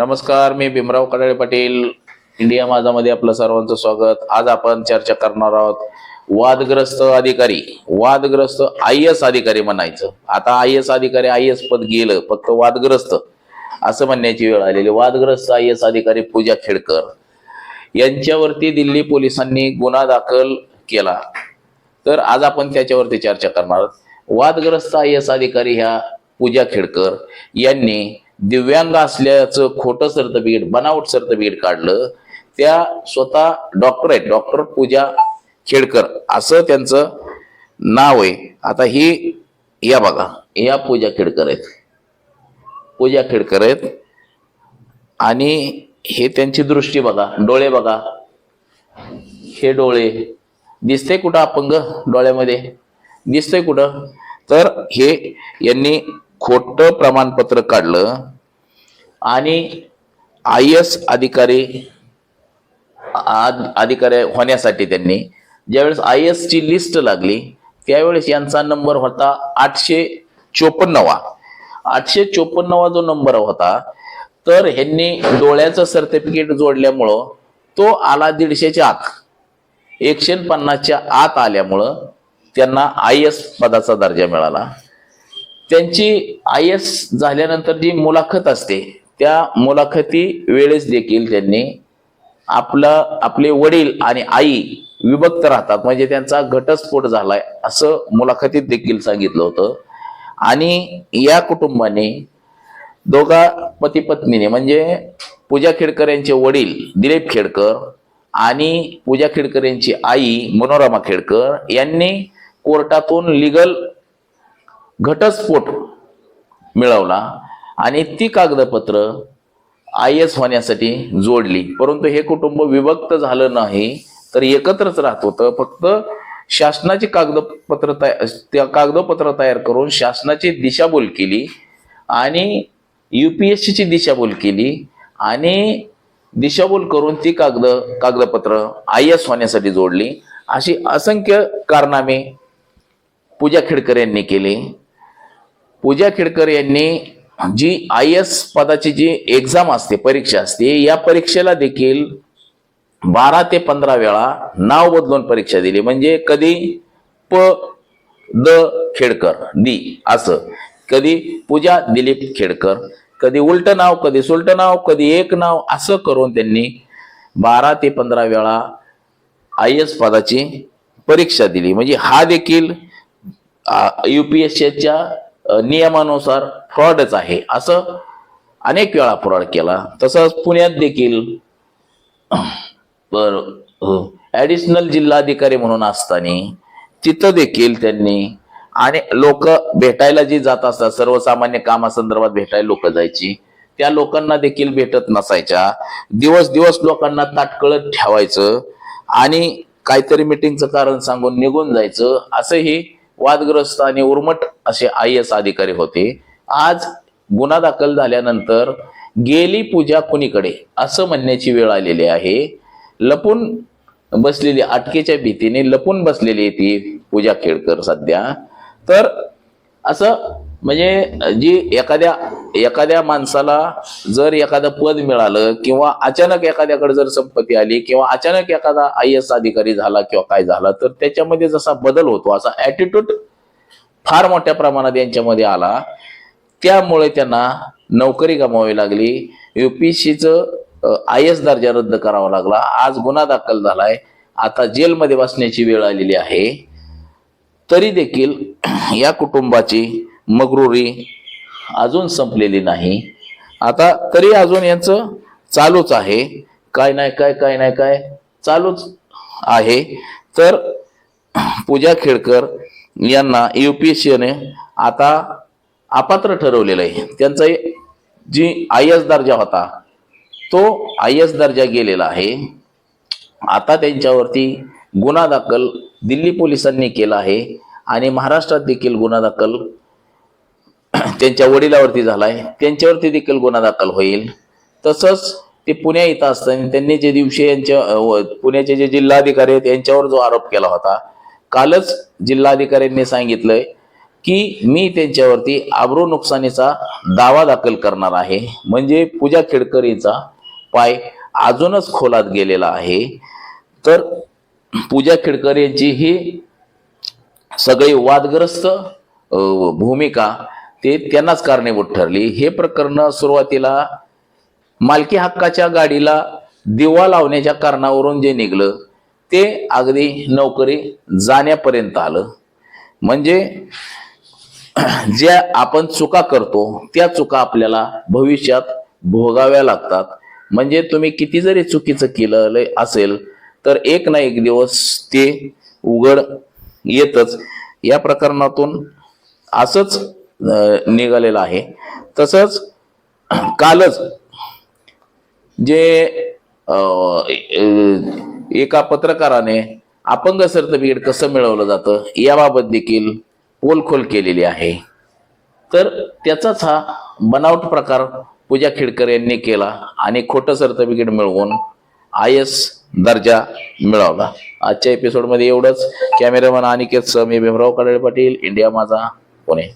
नमस्कार मी भीमराव कडाळे पाटील. इंडिया माझामध्ये आपलं सर्वांचं स्वागत. आज आपण चर्चा करणार आहोत वादग्रस्त अधिकारी. वादग्रस्त आय एस अधिकारी म्हणायचं. आता आय एस अधिकारी आय एस पद गेलं फक्त वादग्रस्त. असं म्हणण्याची वेळ आलेली. वादग्रस्त आय एस अधिकारी पूजा खेडकर. यांच्यावरती दिल्ली पोलिसांनी गुन्हा दाखल केला. तर आज आपण त्याच्यावरती चर्चा करणार आहोत. वादग्रस्त आय एस अधिकारी ह्या पूजा खेडकर यांनी दिव्यांग असल्याचं खोटं सर्टिफिकेट बनावट सर्टिफिकेट काढलं त्या स्वतः डॉक्टर आहेत डॉक्टर पूजा खेडकर. असं त्यांचं नाव आहे. आता ही या बघा या पूजा खेडकर आहेत. पूजा खेडकर आहेत. आणि हे त्यांची दृष्टी बघा डोळे बघा. हे डोळे. दिसते कुठं अपंग डोळ्यामध्ये? दिसतंय कुठं? तर हे यांनी खोटं प्रमाणपत्र काढलं आणि आय एस अधिकारी आद- अधिकारी होण्यासाठी त्यांनी ज्यावेळेस आय एस ची लिस्ट लागली त्यावेळेस यांचा नंबर होता आठशे चोपन्नवा. आठशे चोपन्नवा जो नंबर होता तर ह्यांनी डोळ्याचं सर्टिफिकेट जोडल्यामुळं तो आला दीडशेच्या आत. एकशे पन्नासच्या आत आल्यामुळं त्यांना आय एस पदाचा दर्जा मिळाला. त्यांची आय एस झाल्यानंतर जी मुलाखत असते त्या मुलाखती वेळेस देखील त्यांनी आपलं आपले वडील आणि आई विभक्त राहतात. म्हणजे त्यांचा घटस्फोट झालाय असं मुलाखतीत देखील सांगितलं होतं. आणि या कुटुंबाने दोघा पती पत्नीने म्हणजे पूजा खेडकर यांचे वडील दिलीप खेडकर आणि पूजा खेडकर यांची आई मनोरमा खेडकर यांनी कोर्टातून लिगल घटस्फोट मिळवला आणि ती कागदपत्र आय एस होण्यासाठी जोडली. परंतु हे कुटुंब विभक्त झालं नाही तर एकत्रच राहत होतं. फक्त शासनाची कागदपत्र त्या कागदपत्र तयार करून शासनाची दिशाभूल केली आणि यू पी एस सीची दिशाभूल केली आणि दिशाभूल करून ती कागद कागदपत्र आय एस होण्यासाठी जोडली. अशी असंख्य कारनामे पूजा खेडकर यांनी केली. पूजा खेडकर यांनी जी आय एस पदाची जी एक्झाम असते परीक्षा असते या परीक्षेला देखील बारा ते पंधरा वेळा नाव बदलून परीक्षा दिली. म्हणजे कधी प द खेडकर दी असं. कधी पूजा दिलीप खेडकर कधी उलट नाव कधी सुलट नाव कधी एक नाव असं करून त्यांनी बारा ते पंधरा वेळा आय एस पदाची परीक्षा दिली. म्हणजे हा देखील यू पी एस सीच्या नियमानुसार फ्रॉडच आहे. असं अनेक वेळा फ्रॉड केला. तसंच पुण्यात देखील बर हो. ॲडिशनल जिल्हाधिकारी म्हणून असताना तिथं देखील त्यांनी आणि लोक भेटायला जी जात असतात सर्वसामान्य कामासंदर्भात भेटायला लोक जायची त्या लोकांना देखील भेटत नसायच्या. दिवस दिवस लोकांना ताटकळत ठेवायचं आणि काहीतरी मिटिंगचं कारण सांगून निघून जायचं असंही वादग्रस्त आणि उर्मट असे आय एस अधिकारी होते. आज गुन्हा दाखल झाल्यानंतर गेली पूजा कुणीकडे? असं म्हणण्याची वेळ आलेली आहे. लपून बसलेली अटकेच्या भीतीने लपून बसलेली ती पूजा खेडकर सध्या. तर असं म्हणजे जी एखाद्या एखाद्या माणसाला जर एखादं पद मिळालं किंवा अचानक एखाद्याकडे जर संपत्ती आली किंवा अचानक एखादा आय एस अधिकारी झाला किंवा काय झाला तर त्याच्यामध्ये जसा बदल होतो असा ॲटिट्यूड फार मोठ्या प्रमाणात यांच्यामध्ये आला. त्यामुळे त्यांना नोकरी गमावी लागली. युपीएससीचं आय एस दर्जा रद्द करावा लागला. आज गुन्हा दाखल झालाय. आता जेलमध्ये बसण्याची वेळ आलेली आहे. तरी देखील या कुटुंबाची मगरुरी अजून संपलेली नाही. आता तरी अजून यांचं चालूच आहे. काय नाही काय काय नाही काय चालूच आहे. तर पूजा खेडकर यांना यू पी एस सीने आता अपात्र ठरवलेलं आहे. त्यांचा जी आय एस दर्जा होता तो आय एस दर्जा गेलेला आहे. आता त्यांच्यावरती गुन्हा दाखल दिल्ली पोलिसांनी केला आहे आणि महाराष्ट्रात देखील गुन्हा दाखल त्यांच्या वडिलावरती झालाय. त्यांच्यावरती देखील गुन्हा दाखल होईल. तसंच ते पुण्या इथं असताना त्यांनी जे दिवशी यांच्या पुण्याचे जे जिल्हाधिकारी आहेत यांच्यावर जो आरोप केला होता. कालच जिल्हाधिकाऱ्यांनी सांगितलंय की मी त्यांच्यावरती आब्रू नुकसानीचा दावा दाखल करणार आहे. म्हणजे पूजा खेडकरीचा पाय अजूनच खोलात गेलेला आहे. तर पूजा खेडकर यांची ही सगळी वादग्रस्त भूमिका ते त्यांनाच कारणीभूत ठरली. हे प्रकरण सुरुवातीला मालकी हक्काच्या गाडीला दिवा लावण्याच्या कारणावरून जे निघलं ते अगदी नोकरी जाण्यापर्यंत आलं. म्हणजे ज्या आपण चुका करतो त्या चुका आपल्याला भविष्यात भोगाव्या लागतात. म्हणजे तुम्ही किती जरी चुकीचं केलं असेल तर एक ना एक दिवस ते उघड येतच. या प्रकरणातून असंच निघालेला आहे. तसंच कालच जे एका पत्रकाराने अपंग सर्टिफिकेट कसं मिळवलं जातं याबाबत देखील पोलखोल केलेली आहे. तर त्याचाच हा बनावट प्रकार पूजा खेडकर यांनी केला आणि खोटं सर्टिफिकेट मिळवून आय एस दर्जा मिळवला. आजच्या एपिसोडमध्ये एवढंच. कॅमेरामॅन अनिकेत सह मी भीमराव कडळे पाटील इंडिया माझा पुणे